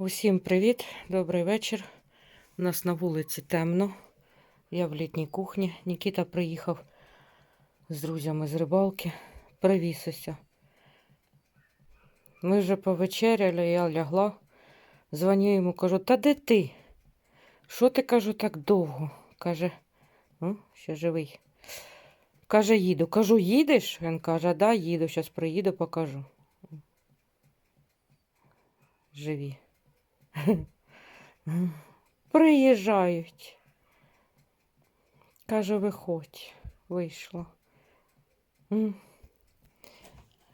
Усім привіт, добрий вечір. У нас на вулиці темно. Я в літній кухні. Нікіта приїхав з друзями з рибалки. Привісився. Ми вже повечеряли, я лягла. Дзвоню йому, кажу, та де ти? Що ти кажу так довго? Каже, «О, ще живий. Каже, їду. Кажу, їдеш? Він каже, да, їду. Зараз приїду, покажу. Живі. Приїжджають. Каже, виходь. Вийшло.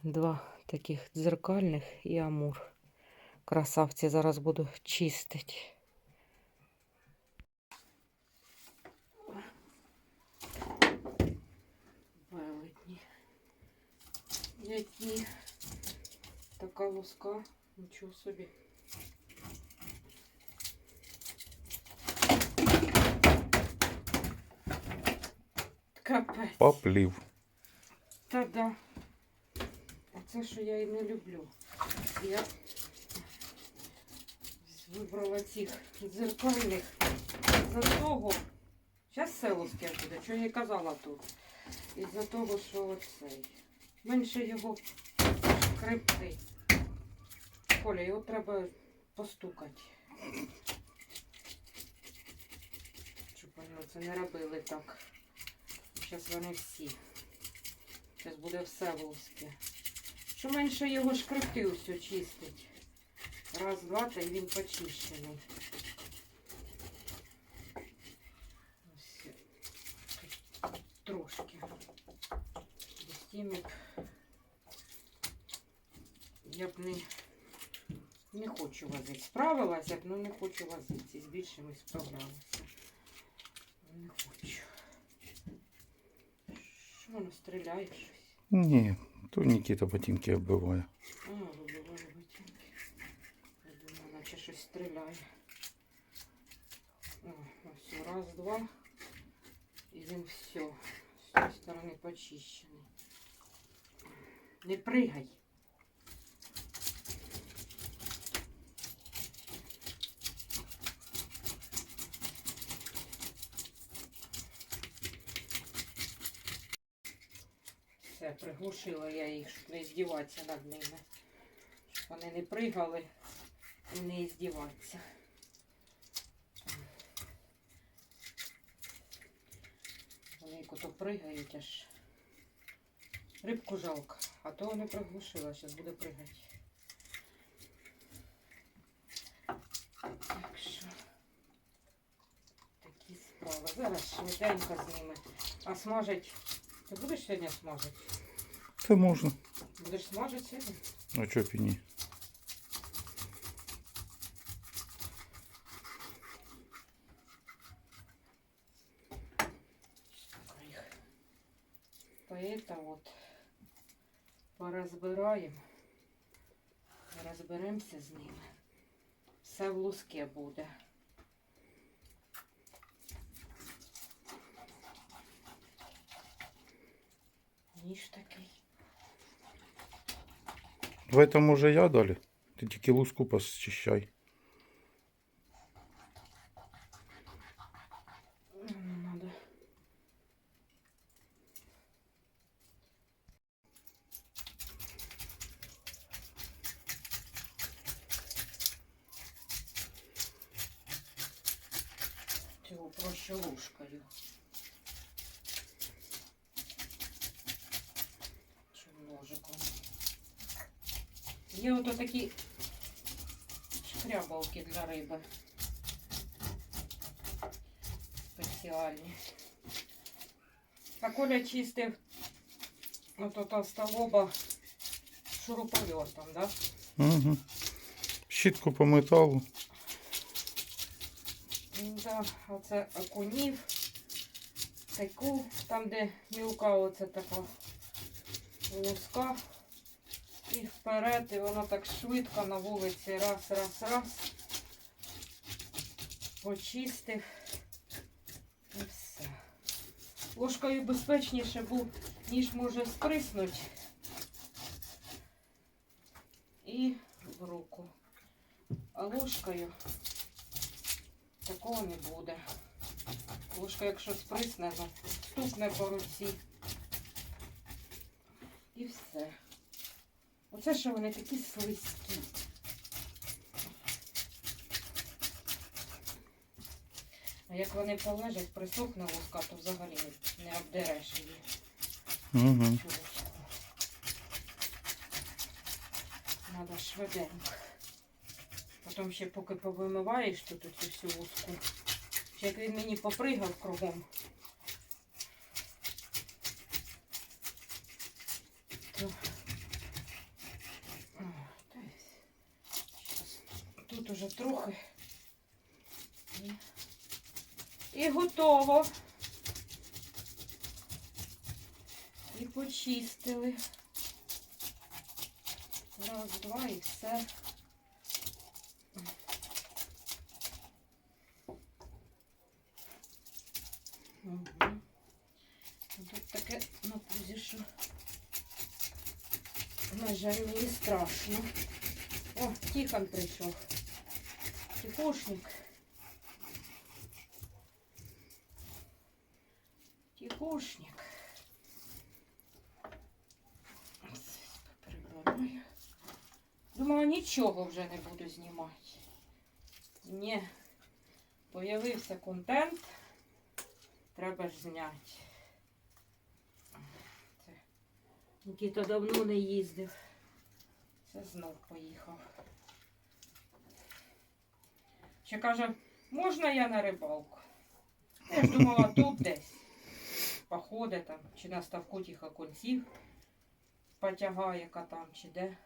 Два таких дзеркальних і амур. Красавці зараз буду чистити. Велетні. Які така луска, нічого собі. Капець. Поплів. Та да. Оце що я і не люблю. Я вибрала цих дзеркальних за того. Зараз селовське буде, що я й казала тут. Із-за того, що оцей. Менше його скрипти. Коля, його треба постукати. Щоб вони це не робили так. Зараз вони всі. Зараз буде все волоске. Що менше його шкрипти все чистить. Раз, два, та й він почищений. Трошки. Без я б не, не хочу возити. Справилася б, але не хочу возити. З більшими справлялася. Не хочу. Воно стріляє щось? Ні, то Нікіта ботинки оббиває. А, вибиває ботинки. Я думаю, наче щось стріляє. О, ось раз, два. І він все. З цієї сторони почищений. Не пригай. Все, приглушила я їх, щоб не здіватися над ними. Щоб вони не пригали і не здіватися. Вони як ото пригають аж. Рибку жалко, а то не приглушила, зараз буде пригати. Так що такі справи. Зараз швиденько з ними. А смажать. Ти будеш сьогодні смажити? Це можна. Будеш смажити сьогодні? А чого б і ні? їх. Поэта вот порозбираємо. Розберемося з ними. Все в луске буде. Ніж такий. Давай этом уже я далі. Ти тільки луску посчищай. Є ото такі шкрябалки для риби. Спеціальні. А Коля чистив ото та столоба шуруповертом, да? Угу. Щітку по металу. Да, оце окунів, таку, там де мілка оце така луска. І вперед, і воно так швидко на вулиці раз, раз, раз. Почистив. І все. Ложкою безпечніше був, ніж може сприснуть. І в руку. А ложкою такого не буде. Ложка, якщо сприсне, стукне по руці. І все. Оце що вони такі слизькі. А як вони полежать, присохне ложка, то взагалі не, обдереш її. Угу. Чогось. Надо швиденько. Потім ще поки повимиваєш тут оцю всю луску. Ще як він мені попригав кругом. То... О, та й щас. Тут уже трохи. І, і готово. І почистили. Раз, два і все. Угу. Тут таке на пузі, що на жаль, мені страшно. О, Тихон прийшов. Тихушник. Прибираю. Думала, нічого вже не буду знімати. Ні. Появився контент. Треба ж зняти. Це Нікіта давно не їздив. Це знов поїхав. Ще каже, можна я на рибалку? Я ж думала, тут десь. Походи там, чи на ставку тихо конців потягає там, чи де.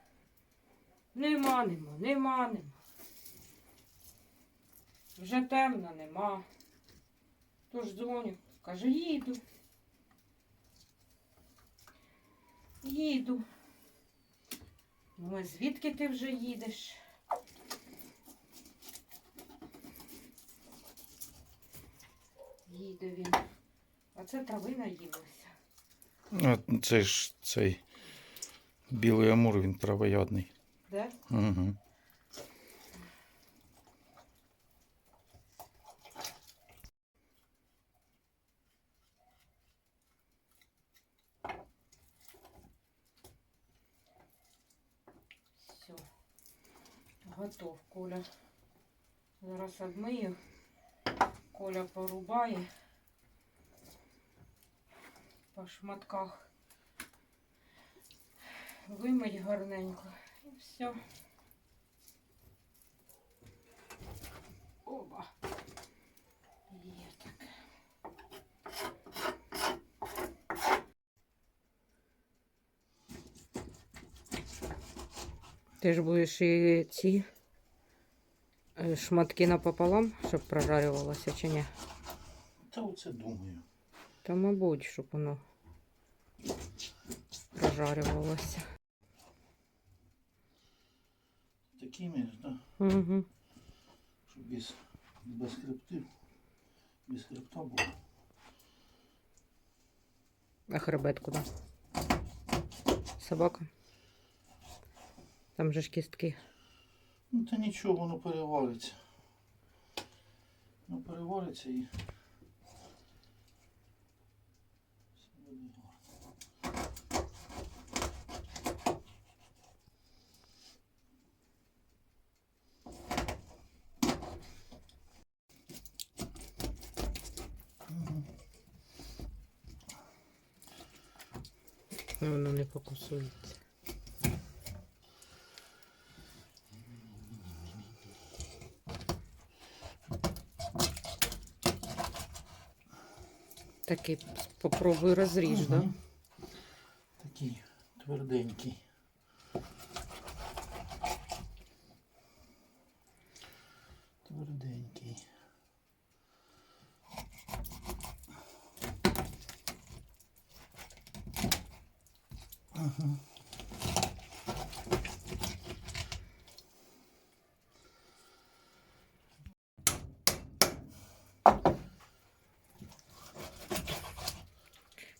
Нема, нема, нема, нема. Вже темно, нема. Тож дзвоню, каже, їду. Їду. Ну, звідки ти вже їдеш? Їде він. А це трави наїлося. А це ж цей білий амур, він травоядний. Де? Угу. Все. Готов Коля. Зараз обмию. Коля порубає по шматках. Вимить гарненько. І все. Оба. Є так. Ти ж будеш і ці е, шматки напополам, щоб прожарювалося чи ні? Та оце думаю. Та мабуть, щоб воно прожарювалося. Такими ж, да? Угу. Щоб без, без хребтів, без хребта було. А хребет куди? Собака. Там же ж кістки. Ну та нічого, воно перевариться. Воно перевариться і. все буде гарно. Воно не покусується. Такий попробуй розріж, да? Такий. Тверденький.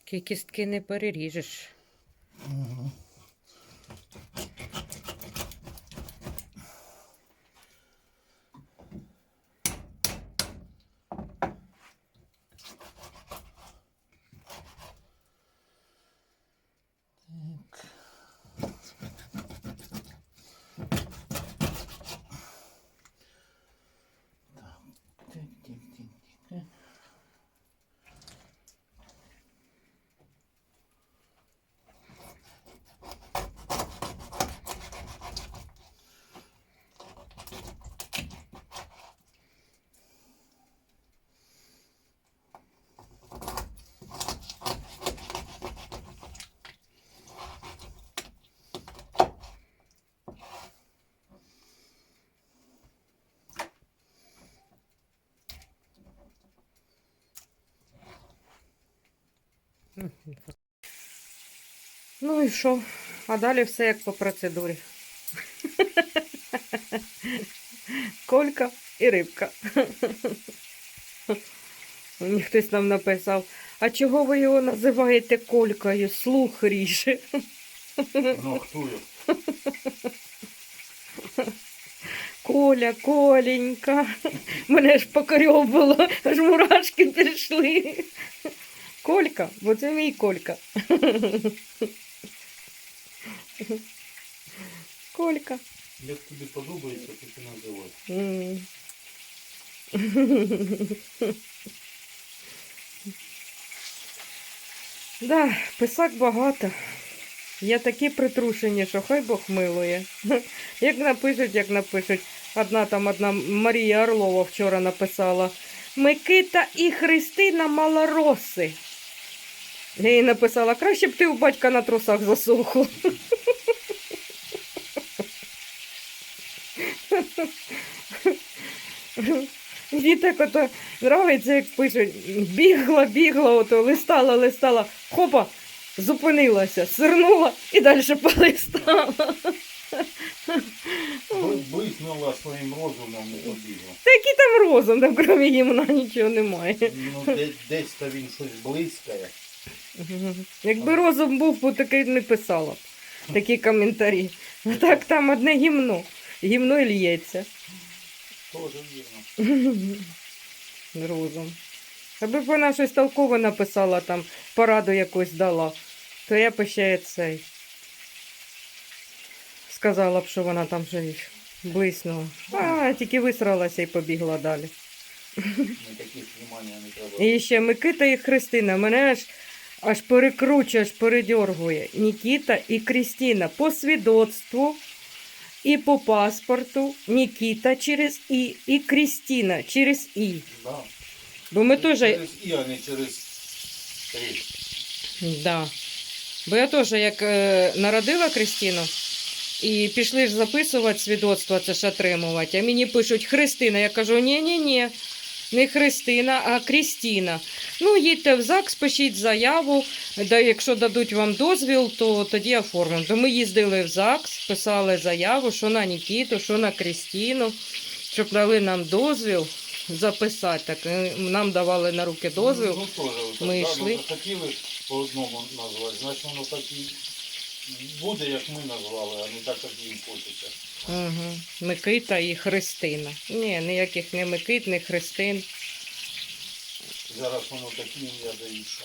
Кі кістки не переріжеш. Ну і що? А далі все як по процедурі. Колька і рибка. Мені хтось нам написав, а чого ви його називаєте колькою? Слух ріже. Ну, хто я? Коля, Коленька. Мене ж покорьовувало, аж мурашки пішли. Колька, бо це мій Колька. Колька. Як тобі подобається, то ти називай. Да, писак багато. Є такі притрушені, що хай Бог милує. Як напишуть, як напишуть. Одна там одна Марія Орлова вчора написала. Микита і Христина малороси. Я їй написала, краще б ти у батька на трусах засохла. Так ото нравиться, як пишуть, бігла, бігла, ото, листала, листала, хопа, зупинилася, сирнула і далі полистала. Блиснула своїм розумом і побігла. Та який там розум, там крім гімна нічого немає. Ну, де- десь то він щось блискає. Якби розум був, бо таке не писала б такі коментарі. А так там одне гімно. Гімно і лється. Тоже вірно. Розум. Аби б вона щось толкове написала там, пораду якусь дала, то я б ще цей. Сказала б, що вона там щось блиснула. А, тільки висралася і побігла далі. Не таких не треба. І ще Микита і Христина. Мене аж, аж перекручує, аж передьоргує. Нікіта і Крістіна по свідоцтву і по паспорту. Нікіта через І і Крістіна через І. Да. Бо ми теж. Через І, а не через три. Да. Бо я теж як е, народила Кристину і пішли ж записувати свідоцтво, це ж отримувати. А мені пишуть Христина. Я кажу, ні-ні-ні, не Христина, а Крістіна. Ну, їдьте в ЗАГС, пишіть заяву. Да, якщо дадуть вам дозвіл, то тоді оформимо. То ми їздили в ЗАГС, писали заяву, що на Нікіту, що на Крістіну, щоб дали нам дозвіл записати. Так, е, нам давали на руки дозвіл. Ну, ну, теж, Ми да, йшли. Ну, захотіли по одному назвати, значить воно так і буде, як ми назвали, а не так, як їм хочеться. Угу. Микита і Христина. Ні, ніяких не Микит, не Христин. Зараз воно такі ім'я дають, що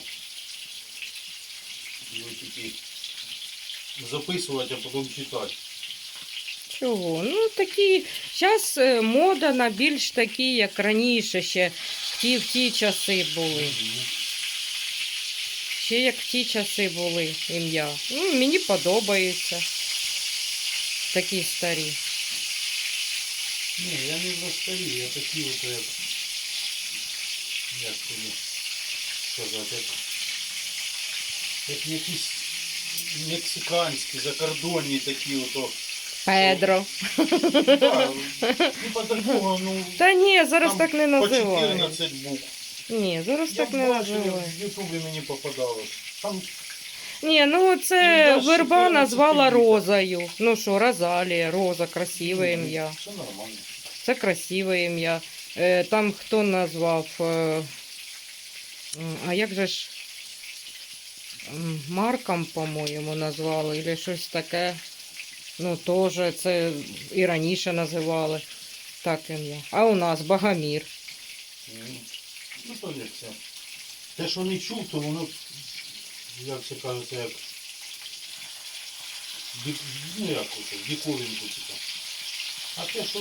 ви тільки записувати, а потім читати. Чого? Ну такі. Зараз мода на більш такі, як раніше ще в ті, в ті часи були. Ще як в ті часи були ім'я. Ну, мені подобається. Такі старі. Ні, я не за старі, я такі от як. Як тобі сказати, як, як якісь мексиканські, закордонні такі ото. Педро. Да, типа такого, ну. Та ні, зараз там так не По називають. 14 букв. Ні, зараз Я так не бачив, називають. в Ютубі мені попадалось. Там Ні, ну це Ім'я верба 14 назвала літа. Розою. Ну що, Розалія, Роза, красиве ім'я. Все нормально. Це красиве ім'я. Е, Там хто назвав. е, А як же ж м, Марком, по-моєму, назвали, або щось таке. Ну, теж це і раніше називали так ім'я. А у нас Багамір. Ну то як це. Те, що не чув, то воно, як це кажеться, як. дик- Ну як ото, діковинку типа. А те, що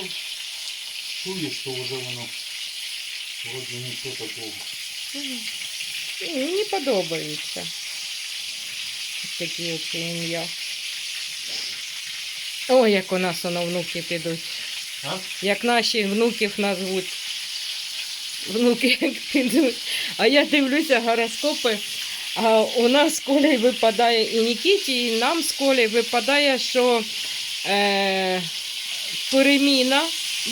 чуєш, то вже воно вроді нічого такого. М, Мені подобається. Такі оці ім'я. Ой, як у нас воно внуки підуть. А? Як наші внуків назвуть. Внуки як підуть. А я дивлюся гороскопи. А у нас з Колею випадає і Нікіті, і нам з Колею випадає, що е, переміна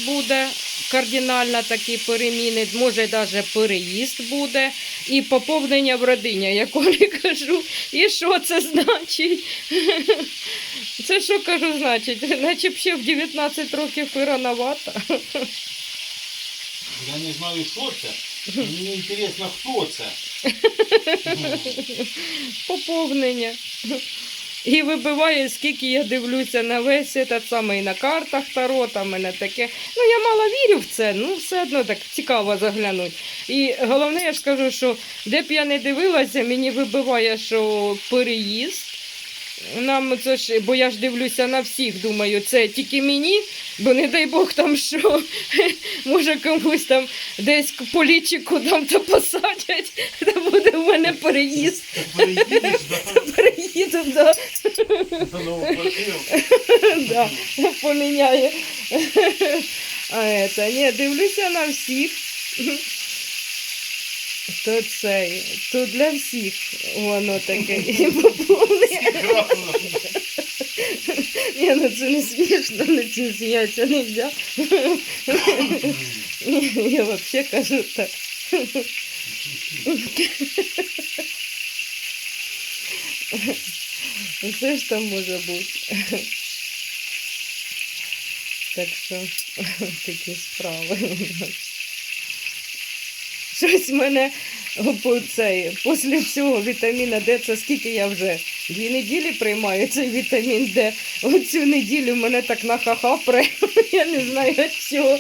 буде кардинально такі переміни, може навіть переїзд буде і поповнення в родині, я колі кажу. І що це значить? Це що кажу, значить? Наче ще в 19 років і рановато. Я не знаю, що це. Мені інтересно, хто це. Поповнення. І вибиває, скільки я дивлюся на весь этот самий на картах Таро, там мене таке. Ну, я мало вірю в це, ну все одно так цікаво заглянути. І головне, я ж кажу, що де б я не дивилася, мені вибиває, що переїзд. Нам це ж, бо я ж дивлюся на всіх, думаю, це тільки мені, бо не дай Бог там що, може комусь там десь по лічику там то посадять, то буде в мене переїзд. Да? Переїду, да, да, поміняє. А это, ні, дивлюся на всіх. То це, то для всіх воно таке. І поповнення. Ні, ну це не смішно, не цим сміятися не можна. Я взагалі кажу так. Все ж там може бути. Так що такі справи. у нас. Щось мене по цей, після всього вітаміна Д, це скільки я вже дві неділі приймаю цей вітамін Д. Оцю неділю мене так на ха-ха. Я не знаю від чого.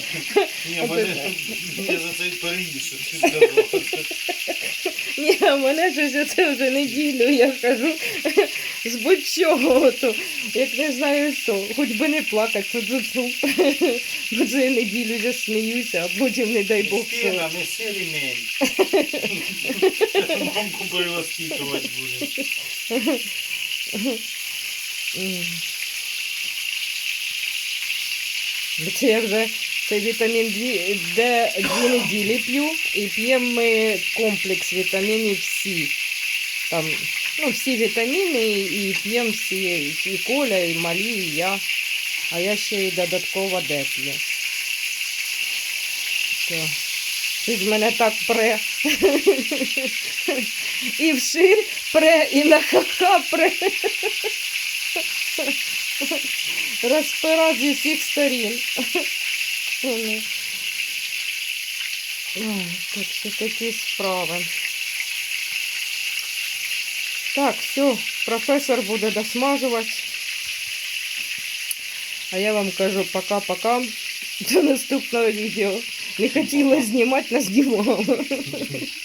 Ні, мене мені за цей переїзд, що ти сказав. Ні, а мене щось оце вже неділю, я кажу, з будь-чого, як не знаю що, хоч би не плакати, то цу Бо це я неділю вже сміюся, а потім не дай Бог. Стіна, неси ремень. Мамку перевоспитувати будемо. М. Це я вже цей вітамін Д дві неділі п'ю і п'ємо ми комплекс вітамінів всі. Там, ну, всі вітаміни і п'ємо всі, і Коля, і Малі, і я. А я ще й додатково Д п'ю. То, Щось мене так пре. І вширь пре, і на ха-ха пре. Розпира зі всіх сторін. Ой, Так що такі справи. Так, все, професор буде досмажувати. А я вам кажу пока-пока. До наступного відео. Не хотіла знімати, не знімала.